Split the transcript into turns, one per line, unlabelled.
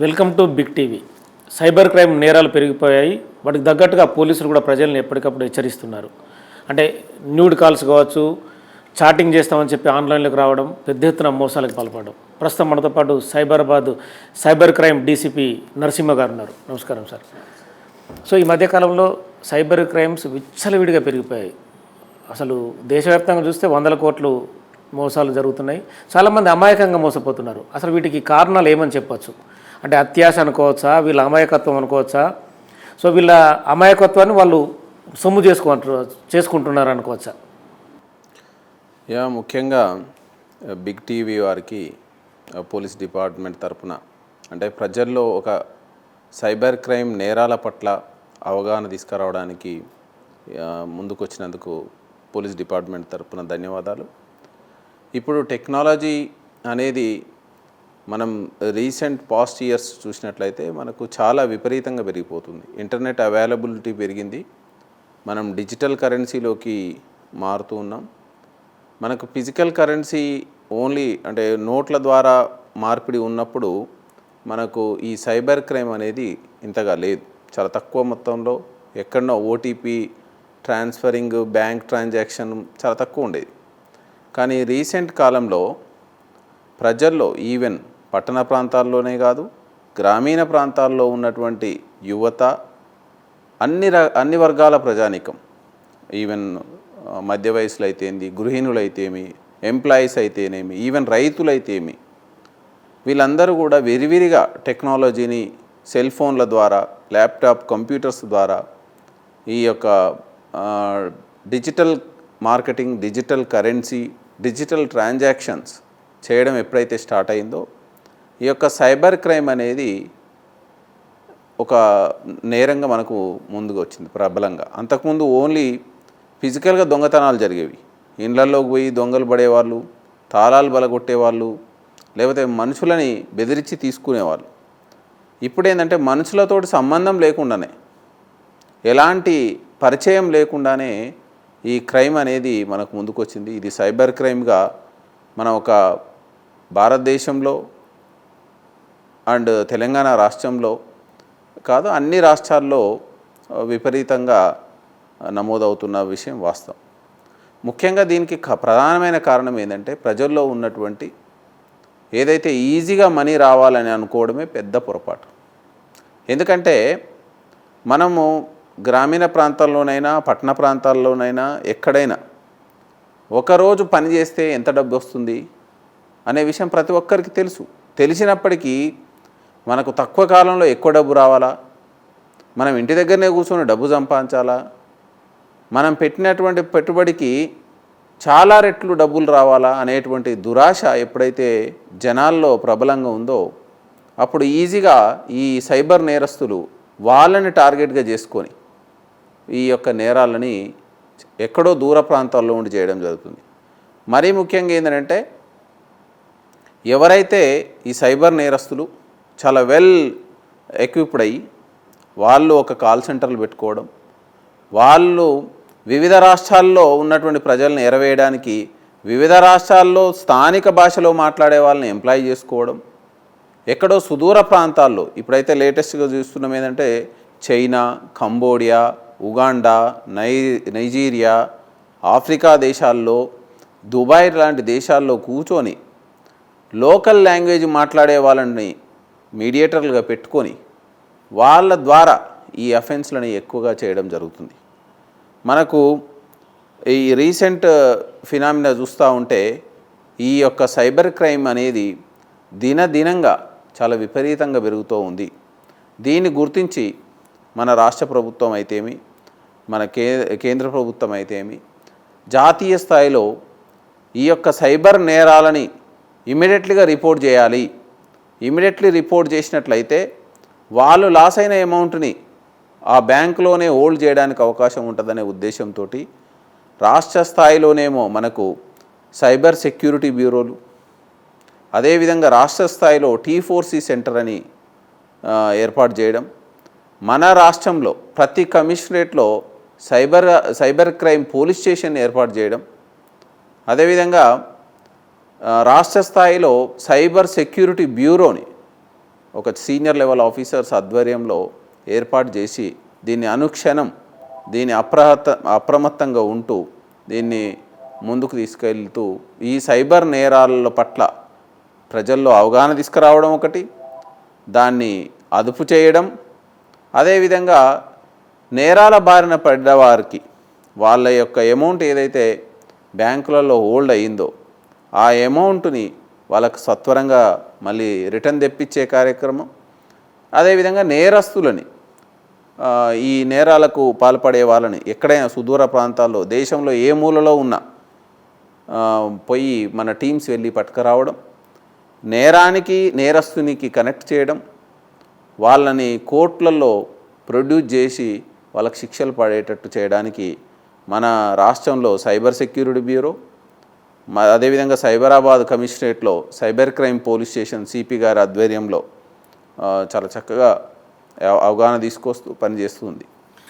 Welcome to Big TV. Cyber crime నేరాలు పెరిగిపోయాయి వాటికి తగ్గట్టుగా పోలీసులు కూడా ప్రజల్ని ఎప్పటికప్పుడు హెచ్చరిస్తున్నారు. అంటే న్యూడ్ కాల్స్ కావచ్చు చాటింగ్ చేస్తామని చెప్పి ఆన్లైన్లోకి రావడం పెద్ద ఎత్తున మోసాలకు పాల్పడడం. ప్రస్తుతం మనతో పాటు Cyberabad cyber crime DCP Narasimha గారు ఉన్నారు. నమస్కారం సార్. సో ఈ మధ్యకాలంలో సైబర్ క్రైమ్స్ విచ్చలవిడిగా పెరిగిపోయాయి. అసలు దేశవ్యాప్తంగా చూస్తే వందల కోట్లు మోసాలు జరుగుతున్నాయి. చాలామంది అమాయకంగా మోసపోతున్నారు. అసలు వీటికి కారణాలు ఏమని చెప్పచ్చు? అంటే అత్యాశ అనుకోవచ్చా? వీళ్ళ అమాయకత్వం అనుకోవచ్చా? సో వీళ్ళ అమాయకత్వాన్ని వాళ్ళు సొమ్ము చేసుకుంటు చేసుకుంటున్నారు అనుకోవచ్చా?
యా ముఖ్యంగా బిగ్ టీవీ వారికి పోలీస్ డిపార్ట్మెంట్ తరపున అంటే ప్రజల్లో ఒక సైబర్ క్రైమ్ నేరాల పట్ల అవగాహన తీసుకురావడానికి ముందుకొచ్చినందుకు పోలీస్ డిపార్ట్మెంట్ తరపున ధన్యవాదాలు. ఇప్పుడు టెక్నాలజీ అనేది మనం రీసెంట్ పాస్ట్ ఇయర్స్ చూసినట్లయితే మనకు చాలా విపరీతంగా పెరిగిపోతుంది. ఇంటర్నెట్ అవైలబిలిటీ పెరిగింది. మనం డిజిటల్ కరెన్సీలోకి మారుతూ ఉన్నాం. మనకు ఫిజికల్ కరెన్సీ ఓన్లీ అంటే నోట్ల ద్వారా మార్పిడి ఉన్నప్పుడు మనకు ఈ సైబర్ క్రైమ్ అనేది ఇంతగా లేదు. చాలా తక్కువ మొత్తంలో ఎక్కడనో ఓటీపీ ట్రాన్స్ఫరింగ్ బ్యాంక్ ట్రాన్సాక్షన్ చాలా తక్కువ ఉండేది. కానీ రీసెంట్ కాలంలో ప్రజల్లో ఈవెన్ పట్టణ ప్రాంతాల్లోనే కాదు గ్రామీణ ప్రాంతాల్లో ఉన్నటువంటి యువత అన్ని ర అన్ని వర్గాల ప్రజానికం. ఈవెన్ మధ్య వయసులు అయితేంది గృహిణులైతేమి ఎంప్లాయీస్ అయితేనేమి ఈవెన్ రైతులైతేమి వీళ్ళందరూ కూడా విరివిరిగా టెక్నాలజీని సెల్ ఫోన్ల ద్వారా ల్యాప్టాప్ కంప్యూటర్స్ ద్వారా ఈ యొక్క digital marketing digital currency digital transactions చేయడం ఎప్పుడైతే స్టార్ట్ అయిందో ఈ యొక్క సైబర్ క్రైమ్ అనేది ఒక నేరంగా మనకు ముందుకు వచ్చింది ప్రబలంగా. అంతకుముందు ఓన్లీ ఫిజికల్గా దొంగతనాలు జరిగేవి. ఇండ్లలోకి పోయి దొంగలు పడేవాళ్ళు తాళాలు బలగొట్టేవాళ్ళు లేకపోతే మనుషులని బెదిరించి తీసుకునేవాళ్ళు. ఇప్పుడు ఏంటంటే మనుషులతోటి సంబంధం లేకుండానే ఎలాంటి పరిచయం లేకుండానే ఈ క్రైమ్ అనేది మనకు ముందుకు వచ్చింది. ఇది సైబర్ క్రైమ్గా మన ఒక భారతదేశంలో అండ్ తెలంగాణ రాష్ట్రంలో కాదు అన్ని రాష్ట్రాల్లో విపరీతంగా నమోదవుతున్న విషయం వాస్తవం. ముఖ్యంగా దీనికి క- ప్రధానమైన కారణం ఏంటంటే ప్రజల్లో ఉన్నటువంటి ఏదైతే ఈజీగా మనీ రావాలని అనుకోవడమే పెద్ద పొరపాటు. ఎందుకంటే మనము గ్రామీణ ప్రాంతాల్లోనైనా పట్టణ ప్రాంతాల్లోనైనా ఎక్కడైనా ఒకరోజు పని చేస్తే ఎంత డబ్బు వస్తుంది అనే విషయం ప్రతి ఒక్కరికి తెలుసు. తెలిసినప్పటికీ మనకు తక్కువ కాలంలో ఎక్కువ డబ్బు రావాలా? మనం ఇంటి దగ్గరనే కూర్చొని డబ్బు సంపాదించాలా? మనం పెట్టినటువంటి పెట్టుబడికి చాలా రెట్లు డబ్బులు రావాలా అనేటువంటి దురాశ ఎప్పుడైతే జనాల్లో ప్రబలంగా ఉందో అప్పుడు ఈజీగా ఈ సైబర్ నేరస్తులు వాళ్ళని టార్గెట్గా చేసుకొని ఈ యొక్క నేరాలని ఎక్కడో దూర ప్రాంతాల్లో ఉండి చేయడం జరుగుతుంది. మరీ ముఖ్యంగా ఏంటంటే ఎవరైతే ఈ సైబర్ నేరస్తులు చాలా వెల్ ఎక్విప్డ్ అయ్యి వాళ్ళు ఒక కాల్ సెంటర్లు పెట్టుకోవడం వాళ్ళు వివిధ రాష్ట్రాల్లో ఉన్నటువంటి ప్రజలను ఎరవేయడానికి వివిధ రాష్ట్రాల్లో స్థానిక భాషలో మాట్లాడే వాళ్ళని ఎంప్లాయ్ చేసుకోవడం ఎక్కడో సుదూర ప్రాంతాల్లో ఇప్పుడైతే లేటెస్ట్గా చూస్తున్నాం ఏంటంటే చైనా కంబోడియా ఉగాండా నై నైజీరియా ఆఫ్రికా దేశాల్లో దుబాయ్ లాంటి దేశాల్లో కూర్చొని లోకల్ లాంగ్వేజ్ మాట్లాడే వాళ్ళని మీడియేటర్లుగా పెట్టుకొని వాళ్ళ ద్వారా ఈ అఫెన్స్లని ఎక్కువగా చేయడం జరుగుతుంది. మనకు ఈ రీసెంట్ ఫినామినా చూస్తూ ఉంటే ఈ యొక్క సైబర్ క్రైమ్ అనేది దినదినంగా చాలా విపరీతంగా పెరుగుతూ ఉంది. దీన్ని గుర్తించి మన రాష్ట్ర ప్రభుత్వం అయితేమి మన కే కేంద్ర ప్రభుత్వం అయితేమి జాతీయ స్థాయిలో ఈ యొక్క సైబర్ నేరాలని ఇమీడియట్లీగా రిపోర్ట్ చేయాలి. ఇమీడియట్లీ రిపోర్ట్ చేసినట్లయితే వాళ్ళు లాస్ అయిన అమౌంట్ని ఆ బ్యాంకులోనే హోల్డ్ చేయడానికి అవకాశం ఉంటుందనే ఉద్దేశంతో రాష్ట్ర స్థాయిలోనేమో మనకు సైబర్ సెక్యూరిటీ బ్యూరోలు అదేవిధంగా రాష్ట్ర స్థాయిలో టీ ఫోర్సీ సెంటర్ అని ఏర్పాటు చేయడం మన రాష్ట్రంలో ప్రతి కమిషనరేట్లో cyber cyber crime police station ఏర్పాటు చేయడం అదేవిధంగా రాష్ట్ర స్థాయిలో సైబర్ సెక్యూరిటీ బ్యూరోని ఒక సీనియర్ లెవెల్ ఆఫీసర్స్ ఆధ్వర్యంలో ఏర్పాటు చేసి దీన్ని అనుక్షణం దీన్ని అప్రహత అప్రమత్తంగా ఉంటూ దీన్ని ముందుకు తీసుకెళ్తూ ఈ సైబర్ నేరాల పట్ల ప్రజల్లో అవగాహన తీసుకురావడం ఒకటి దాన్ని అదుపు చేయడం. అదేవిధంగా నేరాల బారిన పడ్డవారికి వాళ్ళ యొక్క అమౌంట్ ఏదైతే బ్యాంకులలో హోల్డ్ అయ్యిందో ఆ అమౌంట్ని వాళ్ళకు సత్వరంగా మళ్ళీ రిటర్న్ తెప్పించే కార్యక్రమం. అదేవిధంగా నేరస్తులని ఈ నేరాలకు పాల్పడే వాళ్ళని ఎక్కడైనా సుదూర ప్రాంతాల్లో దేశంలో ఏ మూలలో ఉన్నా పోయి మన టీమ్స్ వెళ్ళి పట్టుకురావడం నేరానికి నేరస్తునికి కనెక్ట్ చేయడం వాళ్ళని కోర్టులలో ప్రొడ్యూస్ చేసి వాళ్ళకి శిక్షలు పడేటట్టు చేయడానికి మన రాష్ట్రంలో సైబర్ సెక్యూరిటీ బ్యూరో అదేవిధంగా Cyberabad కమిషనరేట్లో cyber crime police station CP గారి ఆధ్వర్యంలో చాలా చక్కగా అవగాహన తీసుకొస్తూ పనిచేస్తుంది